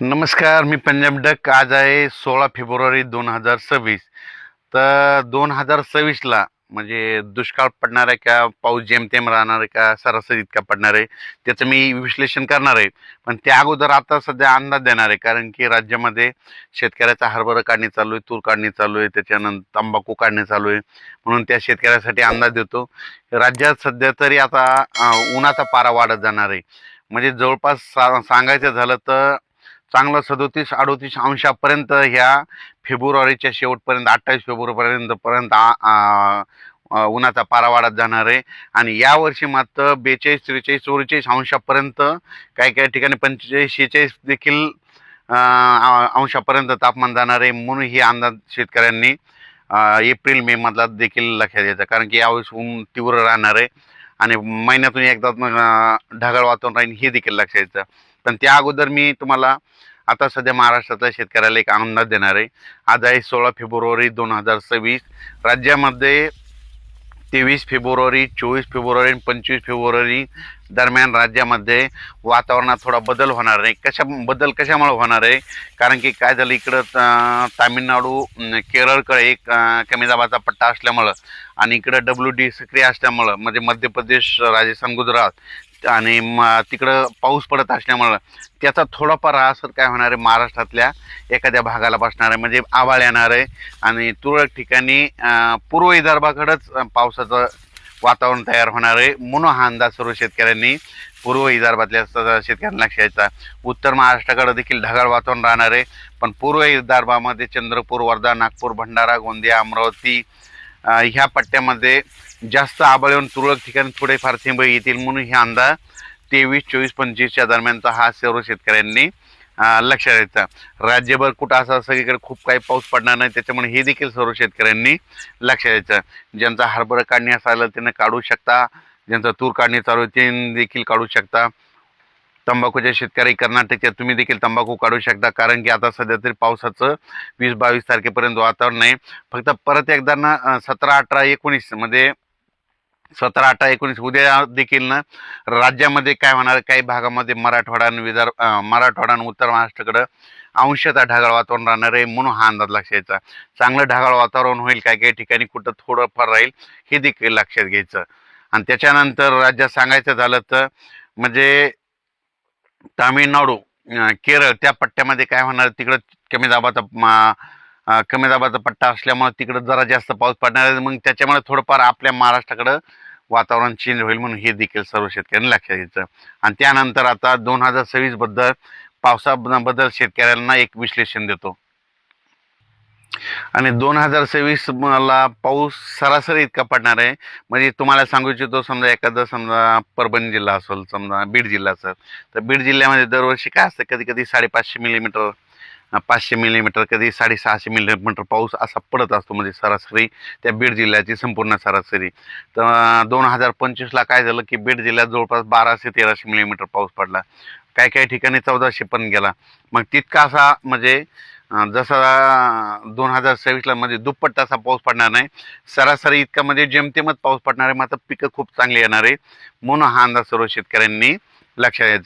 नमस्कार मी पंजाब डक. आज आहे सोळा फेब्रुवारी दोन हजार सव्वीस. तर दोन हजार सव्वीसला म्हणजे दुष्काळ पडणार आहे का पाऊस जेमतेम राहणार आहे का सरासरी इतका पडणार आहे त्याचं मी विश्लेषण करणार आहे. पण त्या अगोदर आता सध्या अंदाज देणार आहे कारण की राज्यामध्ये शेतकऱ्याचा हरभरा काढणी चालू आहे तूर काढणी चालू आहे त्याच्यानंतर तंबाखू काढणे चालू आहे. म्हणून त्या शेतकऱ्यासाठी अंदाज देतो. राज्यात सध्या तरी आता उन्हाचा पारा वाढत जाणार आहे. म्हणजे जवळपास सा सांगायचं झालं तर चांगलं सदोतीस अडोतीस अंशापर्यंत ह्या फेब्रुवारीच्या शेवटपर्यंत अठ्ठावीस फेब्रुवारीपर्यंत पर्यंत उन्हाचा पारा वाढत जाणार आहे. आणि यावर्षी मात्र बेचाळीस त्रेचाळीस चौवेचाळीस अंशापर्यंत काही काही ठिकाणी पंचेचाळीस शेहेचाळीस देखील अंशापर्यंत तापमान जाणार आहे. म्हणून ही अंदाज शेतकऱ्यांनी एप्रिल मे मधला देखील लक्षात घ्यायचा. कारण की यावेळेस ऊन तीव्र राहणार आहे. आणि महिन्यातून एकदा ढगाळ वातावरण राहील हे देखील लक्षात घ्यायचं पण त्या अगोदर मी तुम्हाला आता सध्या महाराष्ट्रातल्या शेतकऱ्याला एक अंदाज देणार आहे. आज आहे सोळा फेब्रुवारी दोन हजार सव्वीस. राज्यामध्ये तेवीस फेब्रुवारी चोवीस फेब्रुवारी आणि पंचवीस फेब्रुवारी दरम्यान राज्यामध्ये वातावरणात थोडा बदल होणार आहे. कशा बदल कशामुळे होणार आहे? कारण की काय झालं इकडं तामिळनाडू केरळकडे एक कमी दाबाचा पट्टा असल्यामुळं आणि इकडं डब्ल्यू डी सक्रिय असल्यामुळं म्हणजे मध्य प्रदेश राजस्थान गुजरात आणि मग तिकडं पाऊस पडत असल्यामुळं त्याचा थोडाफार असर काय होणार आहे महाराष्ट्रातल्या एखाद्या भागाला बसणार आहे म्हणजे आवाळ येणार आहे. आणि तुरळक ठिकाणी पूर्व विदर्भाकडंच पावसाचं वातावरण तयार होणार आहे. म्हणून हा अंदाज सर्व शेतकऱ्यांनी पूर्व विदर्भातल्या शेतकऱ्यांना लक्ष द्यायचा उत्तर महाराष्ट्राकडे देखील ढगाळ वातावरण राहणार आहे. पण पूर्व विदर्भामध्ये चंद्रपूर वर्धा नागपूर भंडारा गोंदिया अमरावती ह्या पट्ट्यामध्ये जास्त आबळ येऊन तुरळक ठिकाणी थोडेफार थेंब येतील म्हणून हे अंदाज तेवीस चोवीस पंचवीसच्या दरम्यानचा हा सर्व शेतकऱ्यांनी लक्षात द्यायचा राज्यभर कुठं असं सगळीकडे खूप काही पाऊस पडणार नाही त्याच्यामुळे हे देखील सर्व शेतकऱ्यांनी लक्षात द्यायचं ज्यांचा हरभरा काढणी असायला त्यांना काढू शकता ज्यांचा तूर काढणी चालू आहे ते देखील काढू शकता. तंबाखूचे शेतकरी कर्नाटकच्या तुम्ही देखील तंबाखू काढू शकता. कारण की आता सध्या तरी पावसाचं वीस बावीस तारखेपर्यंत वातावरण नाही फक्त परत एकदा ना सतरा अठरा एकोणीसमध्ये म्हणजे सतरा अठरा एकोणीस उद्या देखील ना राज्यामध्ये काय होणार काही भागामध्ये मराठवाडा आणि विदर्भ मराठवाडा आणि उत्तर महाराष्ट्राकडं अंशतः ढगाळ वातावरण राहणार आहे म्हणून हा अंदाज लक्षात घ्यायचा चांगलं ढगाळ वातावरण होईल काही काही ठिकाणी कुठं थोडंफार राहील हे देखील लक्षात घ्यायचं. आणि त्याच्यानंतर राज्यात सांगायचं झालं तर म्हणजे तामिळनाडू केरळ त्या पट्ट्यामध्ये काय होणार? तिकडं कमी दाबाचा कमी दाबाचा पट्टा असल्यामुळे तिकडं जरा जास्त पाऊस पडणार आहे. मग त्याच्यामुळे थोडंफार आपल्या महाराष्ट्राकडं वातावरण चेंज होईल म्हणून हे देखील सर्व शेतकऱ्यांनी लक्षात घ्यायचं आणि त्यानंतर आता दोन हजार सव्वीसबद्दल पावसाबद्दल शेतकऱ्यांना एक विश्लेषण देतो. आणि दोन हजार सव्वीस मला पाऊस सरासरी इतका पडणार आहे. म्हणजे तुम्हाला सांगू इच्छितो समजा एखादा समजा परभणी जिल्हा असेल समजा बीड जिल्हा असेल तर बीड जिल्ह्यामध्ये दरवर्षी काय असतं? कधी कधी साडेपाचशे मिलीमीटर पाचशे मिलीमीटर कधी साडेसहाशे मिलीमीटर पाऊस असा पडत असतो म्हणजे सरासरी त्या बीड जिल्ह्याची संपूर्ण सरासरी. तर दोन हजार पंचवीसला काय झालं की बीड जिल्ह्यात जवळपास बाराशे तेराशे मिलीमीटर पाऊस पडला. काही काही ठिकाणी चौदाशे पण गेला. मग तितका असा म्हणजे जसा दोन हजार सव्वीसला म्हणजे दुप्पट तसा पाऊस पडणार नाही. सरासरी इतका म्हणजे जेमतेमच पाऊस पडणार आहे. मात्र पिकं खूप चांगली येणार आहे. म्हणून हा अंदाज सर्व शेतकऱ्यांनी लक्षात द्यायचा